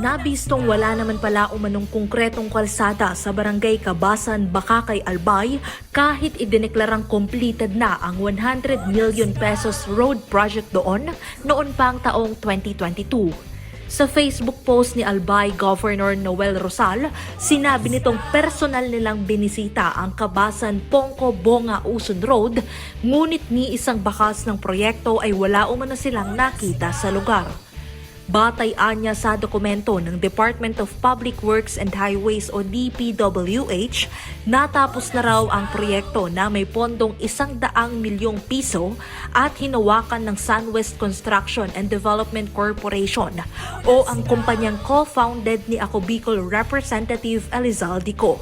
Nabistong wala naman pala umanong konkretong kalsada sa barangay Kabasan, Bakakay, Albay kahit idineklarang completed na ang 100 million pesos road project doon noon pang taong 2022. Sa Facebook post ni Albay Governor Noel Rosal, sinabi nitong personal nilang binisita ang Kabasan Pongko Bonga Uson Road, ngunit ni isang bakas ng proyekto ay wala umano silang nakita sa lugar. Batay anya sa dokumento ng Department of Public Works and Highways o DPWH, natapos na raw ang proyekto na may pondong isang daang milyong piso at hinawakan ng SunWest Construction and Development Corporation o ang kumpanyang co-founded ni Ako Bicol Representative Elizalde Co.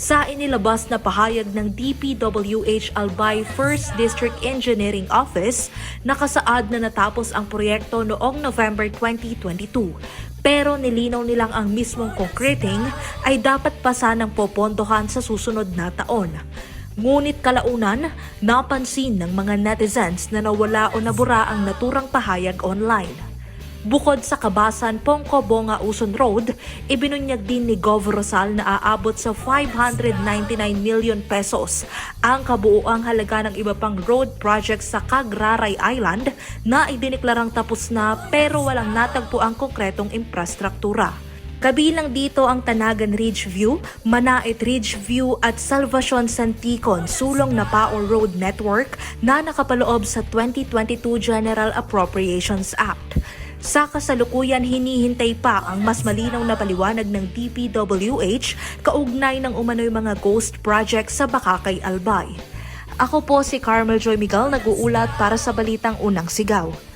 Sa inilabas na pahayag ng DPWH Albay 1st District Engineering Office, nakasaad na natapos ang proyekto noong November 2022. Pero nilinaw nilang ang mismong concreting ay dapat pa sanang popondohan sa susunod na taon. Ngunit kalaunan, napansin ng mga netizens na nawala o nabura ang naturang pahayag online. Bukod sa Kabasan, Pongko Bonga Uson Road, ibinunyag din ni Gov. Rosal na aabot sa 599 million pesos ang kabuuang halaga ng iba pang road projects sa Cagraray Island na idineklarang tapos na pero walang natagpo ang konkretong infrastruktura. Kabilang dito ang Tanagan Ridge View, Manait Ridge View at Salvacion Santicon Sulong na Power Road Network na nakapaloob sa 2022 General Appropriations Act. Sa kasalukuyan, hinihintay pa ang mas malinaw na paliwanag ng DPWH kaugnay ng umano'y mga ghost projects sa Bakakay, Albay. Ako po si Carmel Joy Miguel, nag-uulat para sa Balitang Unang Sigaw.